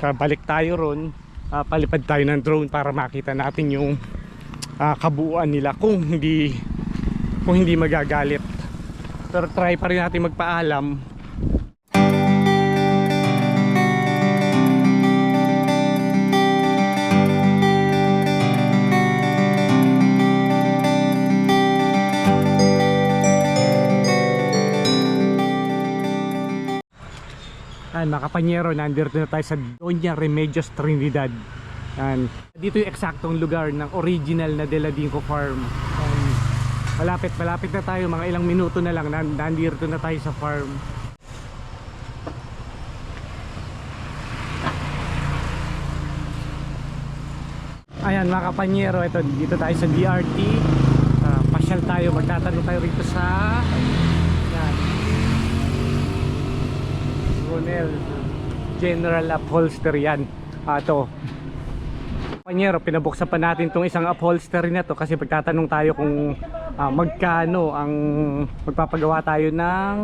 Balik tayo ron, ah, palipad tayo ng drone para makita natin yung ah, kabuuan nila kung hindi kung hindi magagalit. Pero try pa rin natin magpaalam Ayan, mga kapanyero, nandito na tayo sa Doña Remedios Trinidad. Ayan. Dito yung eksaktong lugar ng original na Deladinco Farm. Ayan. Malapit, malapit na tayo. Mga ilang minuto na lang. Nan- Nandito na tayo sa farm. Ayan mga kapanyero, ito, dito tayo sa DRT. Ah, pasyal tayo, magtatanong tayo rito sa... Yan. Brunel General Upholstery yan. Ah, to. Panyero, pinabuksan pa natin tong isang upholstery na to kasi pagtatanong tayo kung ah, magkano ang magpapagawa tayo ng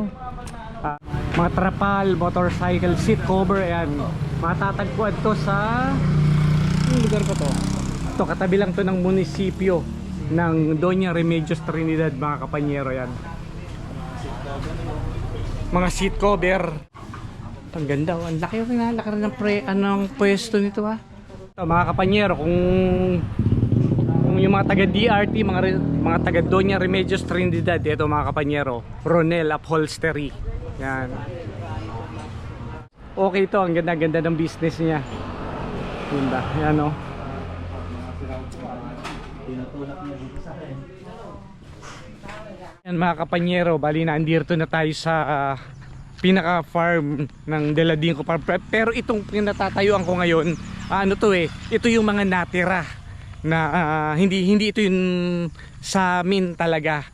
ah, mga trapal, motorcycle seat cover. Ayan matatagpuan to sa yung lugar ko to? To katabi lang to ng munisipyo ng Doña Remedios Trinidad mga kapanyero yan mga seat cover ang ganda, oh. ang laki yung laki rin ng pre, anong pwesto nito ha. Ito, mga kapanyero, kung kung yung mga taga DRT, mga mga taga Doña Remedios Trinidad, ito mga kapanyero, Ronel Upholstery. Yan. Okay to, ang ganda-ganda ng business niya. Ganda, yan oh. Yan mga kapanyero, bali na andito na tayo sa ah, pinaka farm ng Deladinco Farm. Pero itong pinatatayuan ko ngayon ano to eh ito yung mga natira na ah, hindi hindi ito yung sa amin talaga.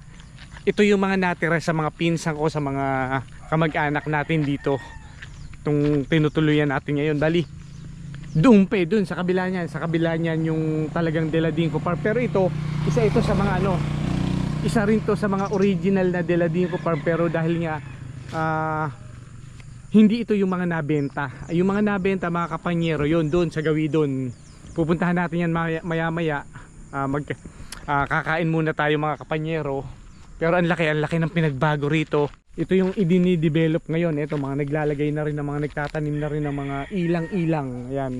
Ito yung mga natira sa mga pinsan ko sa mga kamag-anak natin dito. Itong tinutuluyan natin ngayon. Bali doon pa doon sa kabila niyan sa kabila niyan yung talagang Deladinco Farm. Pero ito isa ito sa mga ano isa rin to sa mga original na Deladinco Farm. Pero dahil nga ah, hindi ito yung mga nabenta. Yung mga nabenta mga kapanyero yun doon sa gawi doon pupuntahan natin yan maya maya, maya. Ah, mag, ah, kakain muna tayo mga kapanyero. Pero ang laki ang laki ng pinagbago rito. Ito yung idinidevelop ngayon. Ito mga naglalagay na rin ng mga nagtatanim na rin ng mga ilang ilang ayan.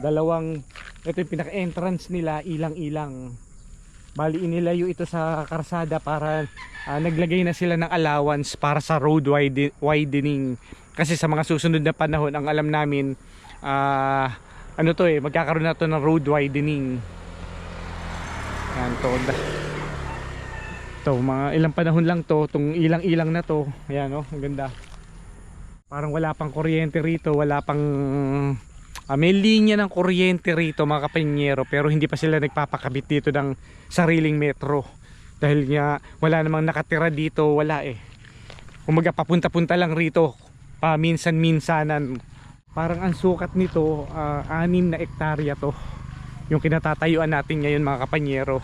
Dalawang ito yung pinaka entrance nila ilang ilang Bali inilayo ito sa karsada para ah, naglagay na sila ng allowance para sa road wide- widening. Kasi sa mga susunod na panahon ang alam namin ah, ano to eh magkakaroon na to ng road widening. Yan to. To mga ilang panahon lang to, tong ilang-ilang na to. Ayan oh, ang ganda. Parang wala pang kuryente rito, wala pang Ah, may linya ng kuryente rito mga kapanyero pero hindi pa sila nagpapakabit dito ng sariling metro dahil nga wala namang nakatira dito wala eh kumaga papunta-punta lang rito paminsan-minsanan. Parang ang sukat nito ah, anim na ektarya to yung kinatatayuan natin ngayon mga kapanyero.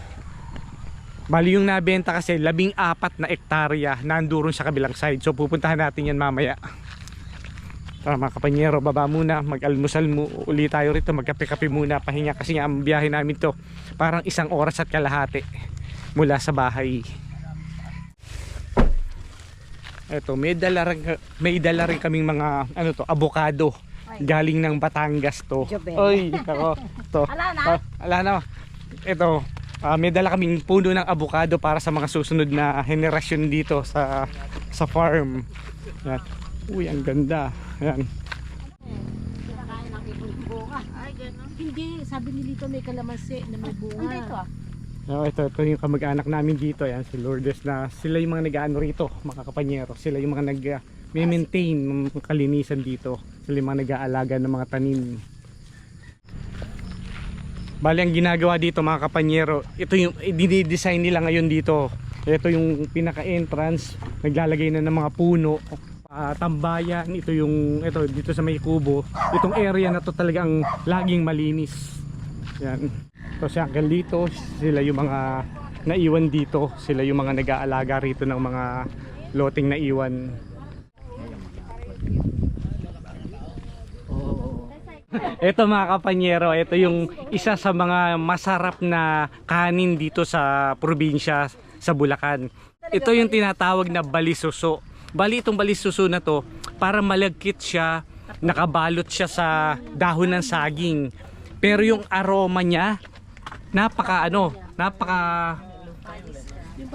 Bali yung nabenta kasi labing apat na ektarya nandoon sa kabilang side. So pupuntahan natin yan mamaya. Tara mga kapanyero, baba muna, mag-almusal mo, uli tayo rito, magkape-kape muna, pahinga kasi nga ang biyahe namin to parang isang oras at kalahati mula sa bahay. Eto, may dala rin, may dala rin kaming mga, ano to, abokado. Galing ng Batangas to. Jobel. Oy, ako, to. Ala na. Ah, ala na. Ito, ah, may dala kaming puno ng abokado para sa mga susunod na henerasyon dito sa sa farm. Yan. Uy, ang ganda. Yan. Ay. Hindi, sabi ni Lito may kalamansi na may bunga. Hindi ito ah. Oh, ito, ito yung kamag-anak namin dito. Yan, si Lourdes na sila yung mga nag-ano rito, mga kapanyero. Sila yung mga nag uh, may maintain ng kalinisan dito. Sila yung mga nag-aalaga ng mga tanim. Bali ang ginagawa dito mga kapanyero, ito yung dinidesign nila ngayon dito. Ito yung pinaka-entrance, naglalagay na ng mga puno, ah, tambayan, ito yung ito dito sa may kubo. Itong area na to talagang laging malinis. Yan. So si Uncle dito, sila yung mga naiwan dito, sila yung mga nag-aalaga rito ng mga loting naiwan. Ito mga kapanyero, ito yung isa sa mga masarap na kanin dito sa probinsya sa Bulacan. Ito yung tinatawag na balisuso. Bali itong balisuso na to, para malagkit siya, nakabalot siya sa dahon ng saging. Pero yung aroma niya, napaka ano, napaka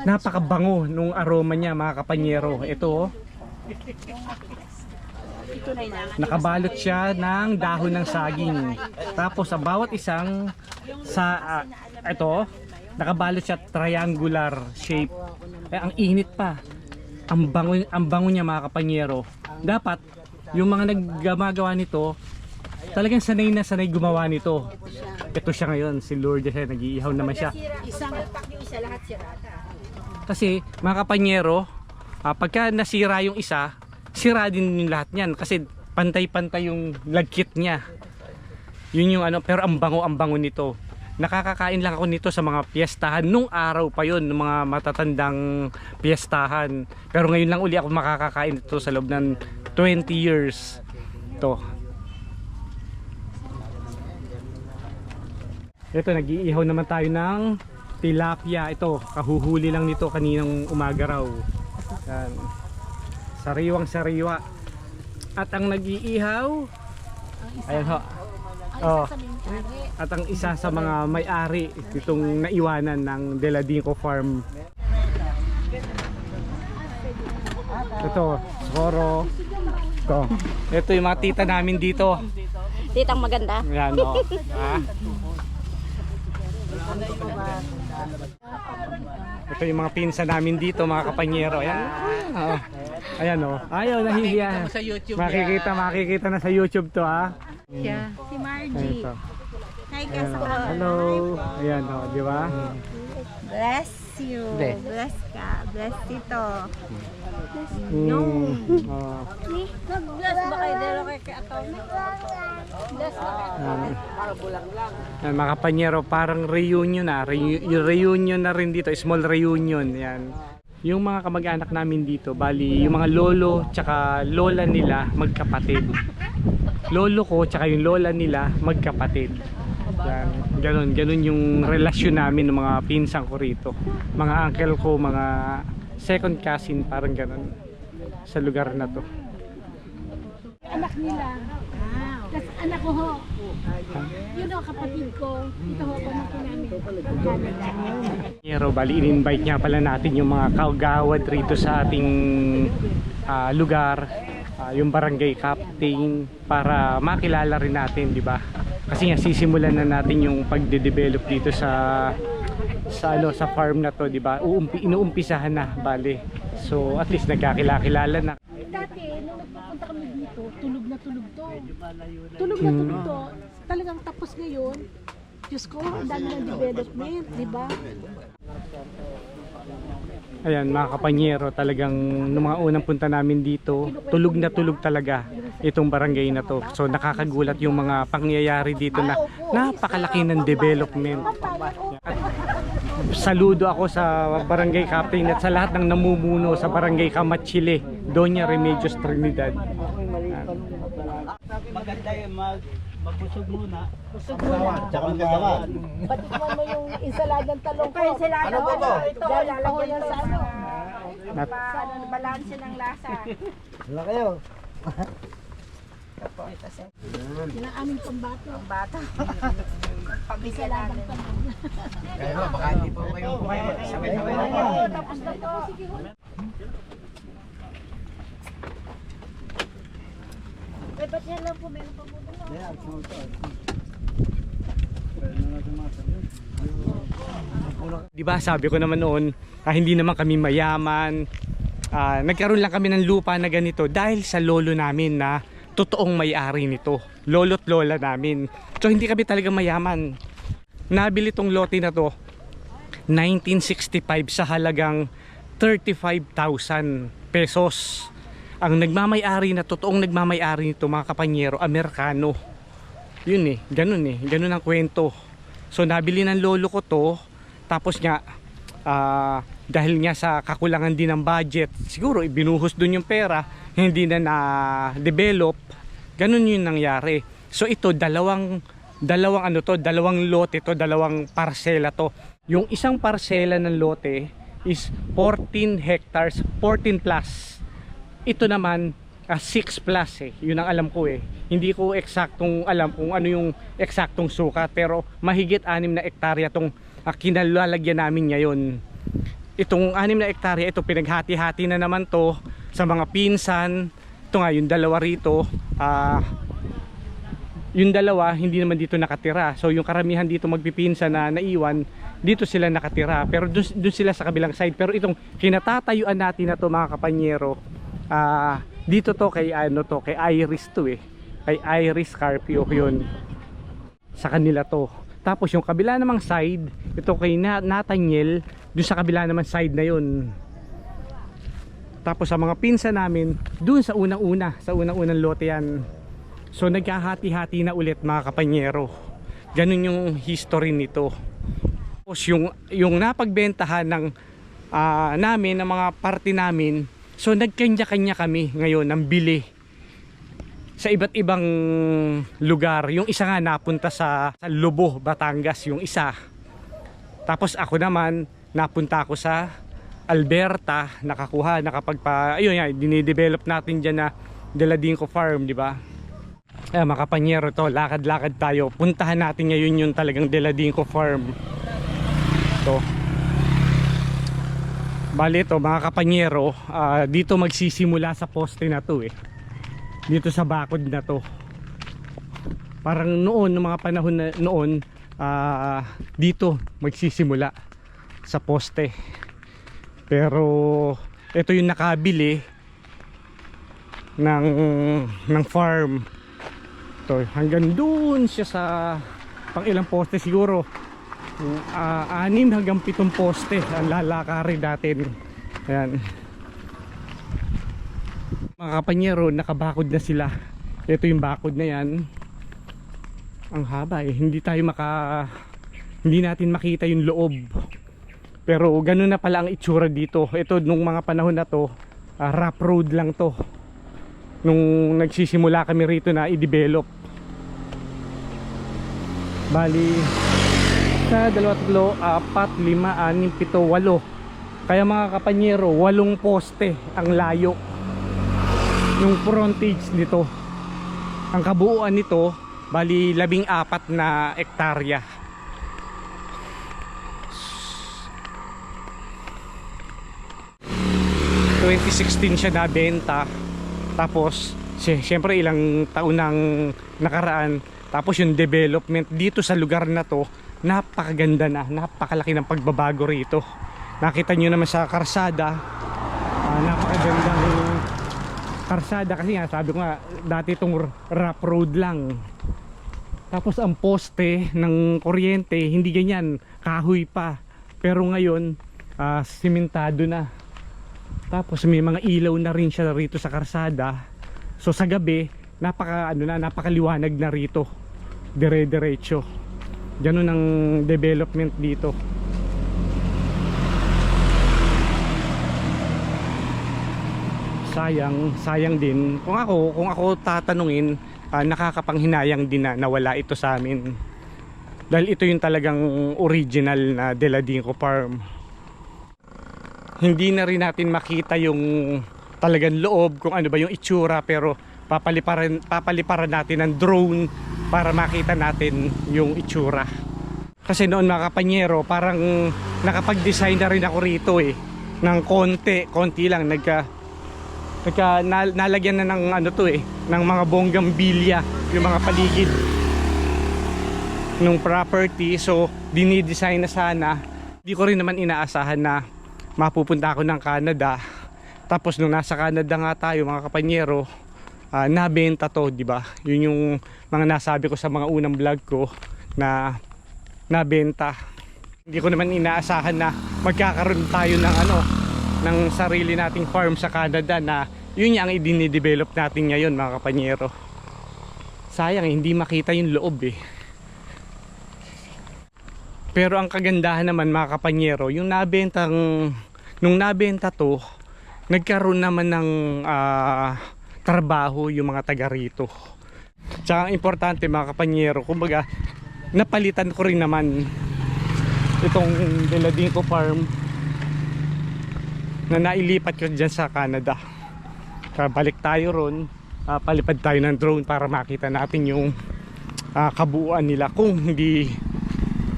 napakabango nung aroma niya mga kapanyero. Ito oh. Nakabalot siya ng dahon ng saging. Tapos sa bawat isang sa ah, ito, nakabalot siya triangular shape. Eh, ang init pa. Ang bango, ang bango niya mga kapanyero. Dapat yung mga naggagawa nito, talagang sanay na sanay gumawa nito. Ito siya ngayon, si Lourdes siya, nag-iihaw naman siya. Isang yung isa lahat sirata. Kasi mga kapanyero, ah, pagka nasira yung isa, sira din yung lahat niyan kasi pantay-pantay yung lagkit niya. Yun yung ano, pero ang bango ang bango nito. Nakakakain lang ako nito sa mga piyestahan nung araw pa yon ng mga matatandang piyestahan. Pero ngayon lang uli ako makakakain ito sa loob ng 20 years. To. Ito, nag-iihaw naman tayo ng tilapia. Ito, kahuhuli lang nito kaninang umaga raw. Yan. Sariwang sariwa. At ang nag-iihaw, ayan ho. Oh. At ang isa sa mga may-ari itong naiwanan ng Deladinco Farm. Ito, Soro. Ito. Ito yung mga tita namin dito. Titang maganda. Yan o. Ah. Ito yung mga pinsa namin dito, mga kapanyero. Ayan. Oh. Ayan o. Ayaw, nahihiya. Makikita, makikita na sa YouTube to ha. Siya. Si Margie. Ito. Hi Ayan, o. Hello. Ayan o, di ba? Bless you. Bless. Bless ka. Bless dito. Mm. Oh. Bless ba kayo dero kay Ataw? Bless ba. Ayan, mga kapanyero, parang reunion na. Reu- yung reunion na rin dito, small reunion. Yan. Yung mga kamag-anak namin dito, bali, yung mga lolo tsaka lola nila magkapatid. Lolo ko tsaka yung lola nila magkapatid. Yan. Ganun, ganun yung relasyon namin ng mga pinsan ko rito. Mga uncle ko, mga second cousin, parang ganun. Sa lugar na to. Anak nila. Tapos anak ko ho. Yun ang kapatid ko. Ito ho, pamangkin namin. Pero bali in-invite niya pala natin yung mga kaugawad rito sa ating ah, lugar, ah, yung barangay captain para makilala rin natin, di ba? Kasi nga sisimulan na natin yung pagde-develop dito sa sa ano sa farm na to, di ba? Uumpi inuumpisahan na, bali. So at least nagkakilala na. Dati, nung nagpupunta kami dito, tulog na tulog to. Tulog na tulog to. Talagang tapos ngayon. Diyos ko, ang dami ng development, di ba? Ayan, mga kapanyero, talagang nung mga unang punta namin dito, tulog na tulog talaga itong barangay na to. So nakakagulat yung mga pangyayari dito na napakalaki ng development. At saludo ako sa barangay captain at sa lahat ng namumuno sa barangay Kamachile, Doña Remedios Trinidad. Maganda yung mag magbusog muna. Busog muna. Tsaka magkasawan. Patikman mo yung insaladang talong ko. Ano ba to? Ito, lalagyan yan sa sa ano. At Para balanse ng lasa. Wala kayo. Ang aming pambato. Bata. Pabigyan natin. Kayo, baka hindi po kayo sabay-sabay na po. Tapos na to. Eh, ba't yan lang po? Meron pa po sunod to. Di ba sabi ko naman noon, ah, hindi naman kami mayaman. Ah, nagkaroon lang kami ng lupa na ganito dahil sa lolo namin na totoong may-ari nito. Lolo't lola namin. So hindi kami talaga mayaman. Nabili tong lote na to 1965 sa halagang 35,000 pesos. Ang nagmamay-ari na totoong nagmamay-ari nito mga kapanyero, Amerikano. Yun eh, ganun eh, ganun ang kwento. So nabili ng lolo ko to, tapos nga ah, dahil nga sa kakulangan din ng budget, siguro ibinuhos dun yung pera, hindi na na-develop, ganun yung nangyari. So ito dalawang dalawang ano to, dalawang lote to, dalawang parsela to. Yung isang parsela ng lote is 14 hectares, 14 plus. Ito naman ah, 6 plus eh. Yun ang alam ko eh. Hindi ko eksaktong alam kung ano yung eksaktong sukat pero mahigit 6 na ektarya tong uh, kinalalagyan namin ngayon. Itong 6 na ektarya, ito pinaghati-hati na naman to sa mga pinsan. Ito nga yung dalawa rito. Ah yung dalawa hindi naman dito nakatira. So yung karamihan dito magpipinsa na naiwan dito sila nakatira. Pero dun, dun sila sa kabilang side. Pero itong kinatatayuan natin na to mga kapanyero ah dito to kay ano to kay Iris to eh. Kay Iris Carpio yun. Sa kanila to. Tapos yung kabila namang side ito kay Na- Nathaniel dun sa kabila namang side na yun. Tapos sa mga pinsa namin dun sa unang-una sa unang-unang lote yan So nagkahati-hati na ulit mga kapanyero. Ganun yung history nito. Tapos yung, yung napagbentahan ng ah, namin, ng mga party namin, so nagkanya-kanya kami ngayon ng bili sa iba't ibang lugar. Yung isa nga napunta sa, sa Lubo, Batangas, yung isa. Tapos ako naman, napunta ako sa Alberta, nakakuha, nakapagpa, ayun yan, dinidevelop natin dyan na Deladinco Farm, di ba? Eh, mga kapanyero to, lakad-lakad tayo. Puntahan natin ngayon yung talagang Deladinco Farm. To. Bali ito, mga kapanyero, ah, dito magsisimula sa poste na to eh. Dito sa bakod na to. Parang noon, ng mga panahon na noon, ah, dito magsisimula sa poste. Pero ito yung nakabili ng ng farm to hanggang doon siya sa pang ilang poste siguro. Uh, anim hanggang pitong poste ang lalakarin natin. Ayan. Mga kapanyero nakabakod na sila. Ito yung bakod na yan. Ang haba eh. Hindi tayo maka hindi natin makita yung loob. Pero ganun na pala ang itsura dito. Ito nung mga panahon na to ah, rough road lang to. Nung nagsisimula kami rito na i-develop Bali sa dalawa, tatlo, apat, lima, anim, pito, walo. Kaya mga kapanyero, walong poste ang layo ng frontage nito. Ang kabuuan nito, bali labing apat na ektarya. ...2016 siya nabenta tapos si- siyempre ilang taon nang nakaraan tapos yung development dito sa lugar na to napakaganda na napakalaki ng pagbabago rito. Nakita nyo naman sa karsada ah, napakaganda ng karsada kasi nga sabi ko nga dati itong rough road lang. Tapos ang poste ng kuryente hindi ganyan kahoy pa. Pero ngayon ah, simentado na. Tapos may mga ilaw na rin siya rito sa karsada. So sa gabi napaka ano na napakaliwanag na rito dire-diretso. Ganun ang development dito. Sayang sayang din. Kung ako kung ako tatanungin ah, nakakapanghinayang din na nawala ito sa amin. Dahil ito yung talagang original na Deladinco Farm. Hindi na rin natin makita yung talagang loob kung ano ba yung itsura pero papaliparan, papaliparan natin ng drone para makita natin yung itsura. Kasi noon mga kapanyero parang nakapag-design na rin ako rito eh. Ng konti, konti lang nagka nagka na, nalagyan na ng ano to eh ng mga bonggang bilya yung mga paligid nung property. So dinidesign na sana. Di ko rin naman inaasahan na mapupunta ako ng Canada. Tapos nung nasa Canada nga tayo mga kapanyero ah, nabenta to di ba? Yun yung mga nasabi ko sa mga unang vlog ko na nabenta. Hindi ko naman inaasahan na magkakaroon tayo ng ano ng sarili nating farm sa Canada na yun yung idinidevelop natin ngayon mga kapanyero. Sayang hindi makita yung loob eh. Pero ang kagandahan naman mga kapanyero yung nabentang nung nabenta to nagkaroon naman ng ah, trabaho yung mga taga rito Tsaka importante mga kapanyero, kumbaga napalitan ko rin naman itong Deladinco Farm na nailipat ko dyan sa Canada. Kaya balik tayo ron, ah, palipad tayo ng drone para makita natin yung ah, kabuuan nila kung hindi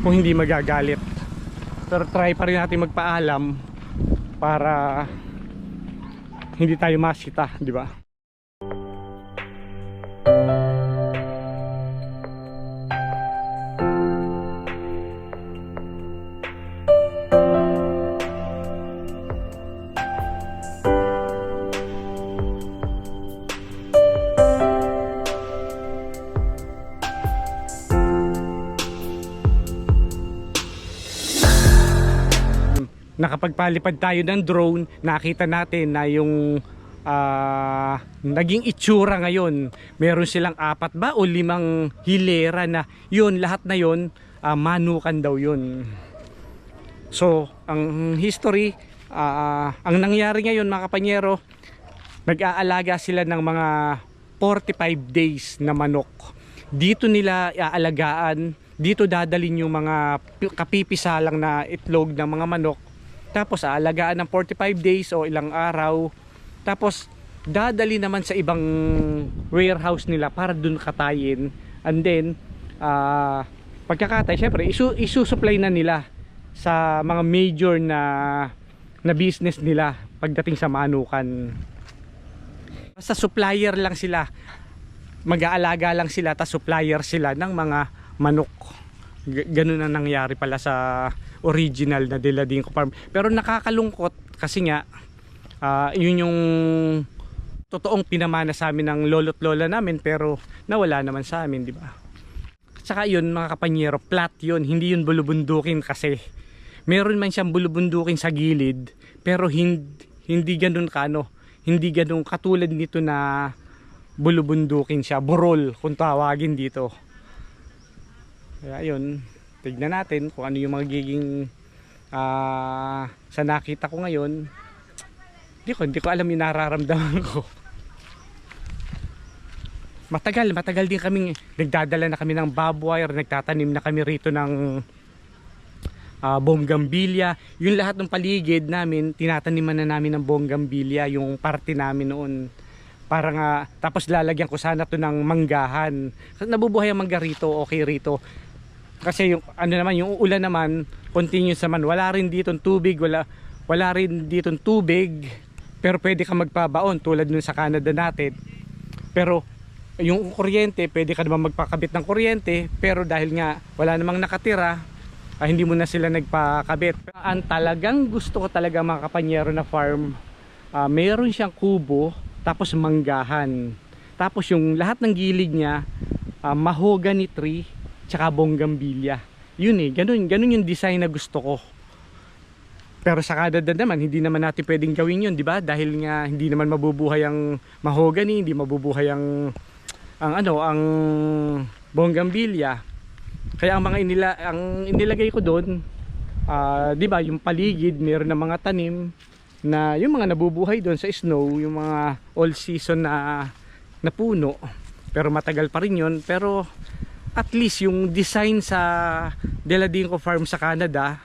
kung hindi magagalit. Pero try pa rin natin magpaalam para hindi tayo masita, di ba? Nakapagpalipad tayo ng drone, nakita natin na yung ah, naging itsura ngayon. Meron silang apat ba o limang hilera na yun, lahat na yun, ah, manukan daw yun. So, ang history, ah, ang nangyari ngayon mga kapanyero, nag-aalaga sila ng mga 45 days na manok. Dito nila aalagaan, dito dadalin yung mga pi- kapipisa lang na itlog ng mga manok. Tapos aalagaan ng 45 days o ilang araw. Tapos dadali naman sa ibang warehouse nila para dun katayin. And then, ah pagkakatay, syempre, isu isusupply na nila sa mga major na na business nila pagdating sa manukan. Basta supplier lang sila. Mag-aalaga lang sila, ta supplier sila ng mga manok. G- ganun ang nangyari pala sa original na Deladinco Farm. Pero nakakalungkot kasi nga ah, yun yung totoong pinamana sa amin ng lolo't lola namin pero nawala naman sa amin, di ba? Tsaka yun mga kapanyero, flat yun, hindi yun bulubundukin kasi meron man siyang bulubundukin sa gilid pero hindi, hindi ganun kano, hindi ganun katulad nito na bulubundukin siya, burol kung tawagin dito. Kaya yun, tignan natin kung ano yung magiging ah, sa nakita ko ngayon. Hindi ko, hindi ko alam yung nararamdaman ko. Matagal, matagal din kaming nagdadala na kami ng barbed wire, nagtatanim na kami rito ng uh, bonggambilya. Yung lahat ng paligid namin, tinataniman na namin ng bonggambilya, yung parte namin noon. Para nga, tapos lalagyan ko sana to ng manggahan. Nabubuhay ang mangga rito, okay rito. Kasi yung ano naman, yung ulan naman, continuous naman. Wala rin dito tubig, wala, wala rin dito tubig. Pero pwede ka magpabaon tulad nun sa Canada natin. Pero yung kuryente, pwede ka naman magpakabit ng kuryente, pero dahil nga wala namang nakatira, ah, hindi mo na sila nagpakabit. Ang talagang gusto ko talaga mga kapanyero na farm, ah, mayroon siyang kubo, tapos manggahan. Tapos yung lahat ng gilid niya, ah, mahogany tree, tsaka bonggambilya. Yun eh, ganun, ganun yung design na gusto ko. Pero sa Canada naman, hindi naman natin pwedeng gawin yun, di ba? Dahil nga hindi naman mabubuhay ang mahogany, hindi mabubuhay ang ang ano, ang bonggambilya. Kaya ang mga inila, ang inilagay ko doon, ah, 'di ba, yung paligid, meron ng mga tanim na yung mga nabubuhay doon sa snow, yung mga all season na na puno. Pero matagal pa rin 'yon, pero at least yung design sa Deladinco Farm sa Canada,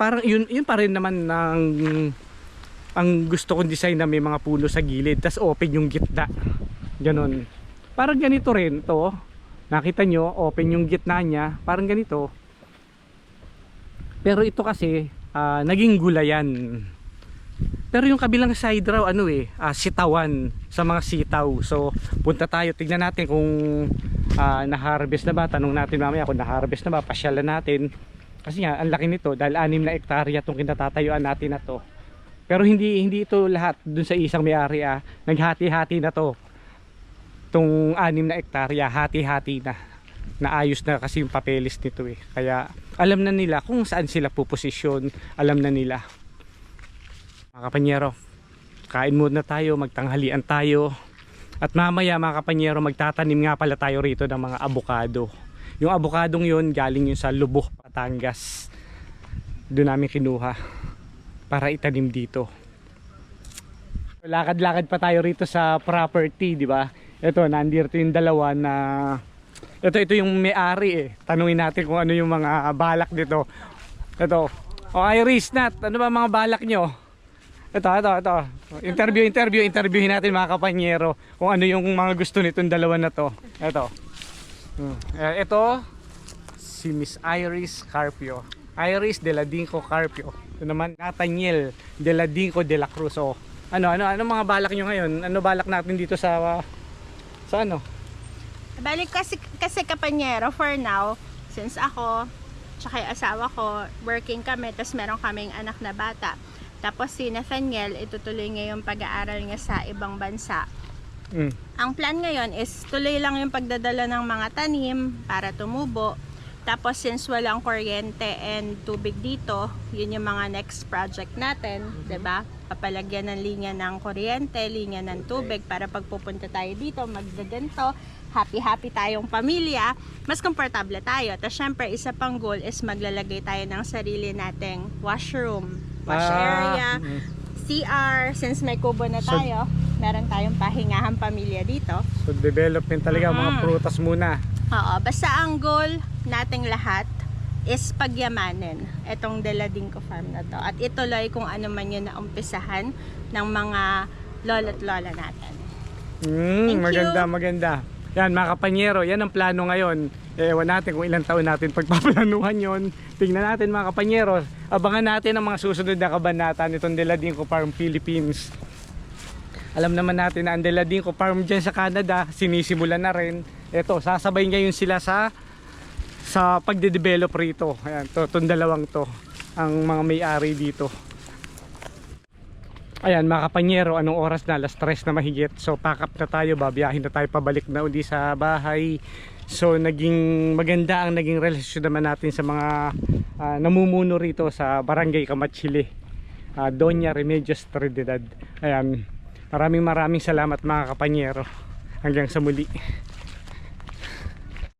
parang yun yun pa rin naman ng ang gusto kong design na may mga puno sa gilid, tas open yung gitna. Ganon. Parang ganito rin to. Nakita nyo, open yung gitna niya. Parang ganito. Pero ito kasi, ah, naging gulayan. Pero yung kabilang side raw, ano eh, ah, sitawan sa mga sitaw. So, punta tayo, tignan natin kung ah, na-harvest na ba. Tanong natin mamaya kung na-harvest na ba. Pasyalan natin. Kasi nga, ang laki nito dahil anim na ektarya itong kinatatayuan natin na to. Pero hindi hindi ito lahat dun sa isang may-ari ah. Naghati-hati na to. Itong anim na ektarya, hati-hati na. Naayos na kasi yung papeles nito eh. Kaya alam na nila kung saan sila puposisyon. Alam na nila. Mga kapanyero, kain muna tayo, magtanghalian tayo. At mamaya mga kapanyero, magtatanim nga pala tayo rito ng mga abukado. Yung abukadong yun, galing yun sa Lubok, Patangas. Doon namin kinuha para itanim dito. Lakad-lakad pa tayo rito sa property, di ba? ito, nandito yung dalawa na ito, ito yung may-ari eh. Tanungin natin kung ano yung mga balak dito. Ito. O Iris, Nat, ano ba mga balak nyo? Ito, ito, ito. Interview, interview, interviewin natin mga kapanyero kung ano yung mga gusto nitong dalawa na to. Ito. Eh, ito, si Miss Iris Carpio. Iris de la Dinco Carpio. Ito naman, Nathaniel de la Dinco de la Cruz. O, ano, ano, ano mga balak nyo ngayon? Ano balak natin dito sa, sa ano? Balik kasi, kasi kapanyero for now, since ako, tsaka yung asawa ko, working kami, tapos meron kaming anak na bata. Tapos si Nathaniel, itutuloy niya yung pag-aaral niya sa ibang bansa. Mm. Ang plan ngayon is tuloy lang yung pagdadala ng mga tanim para tumubo. Tapos since walang kuryente and tubig dito, yun yung mga next project natin, 'di ba? Papalagyan ng linya ng kuryente, linya ng tubig para pag pupunta tayo dito, maggaganto, happy-happy tayong pamilya, mas komportable tayo. Tapos syempre, isa pang goal is maglalagay tayo ng sarili nating washroom, wash Ah, area, mm. CR, since may kubo na So- tayo, meron tayong pahingahan pamilya dito. So development talaga mga Mhm. prutas muna. Oo, basta ang goal nating lahat is pagyamanin itong Deladinco Farm na to. At ituloy kung ano man yun na umpisahan ng mga lolo't lola natin. Mm, Thank maganda, you. maganda. Yan mga kapanyero, yan ang plano ngayon. Ewan natin kung ilang taon natin pagpaplanuhan yon. Tingnan natin mga kapanyero. Abangan natin ang mga susunod na kabanata nitong Deladinco Farm Philippines. Alam naman natin na ang Deladinco Farm dyan sa Canada, sinisimulan na rin. Ito, sasabay ngayon sila sa sa pagde-develop rito. Ayan, to, dalawang to ang mga may-ari dito. Ayan mga kapanyero, anong oras na? Alas 3 na mahigit. So pack up na tayo, babiyahin na tayo pabalik na uli sa bahay. So naging maganda ang naging relasyon naman natin sa mga ah, namumuno rito sa Barangay Kamachili. Ah, Doña Remedios Trinidad. Ayan, maraming maraming salamat mga kapanyero. Hanggang sa muli.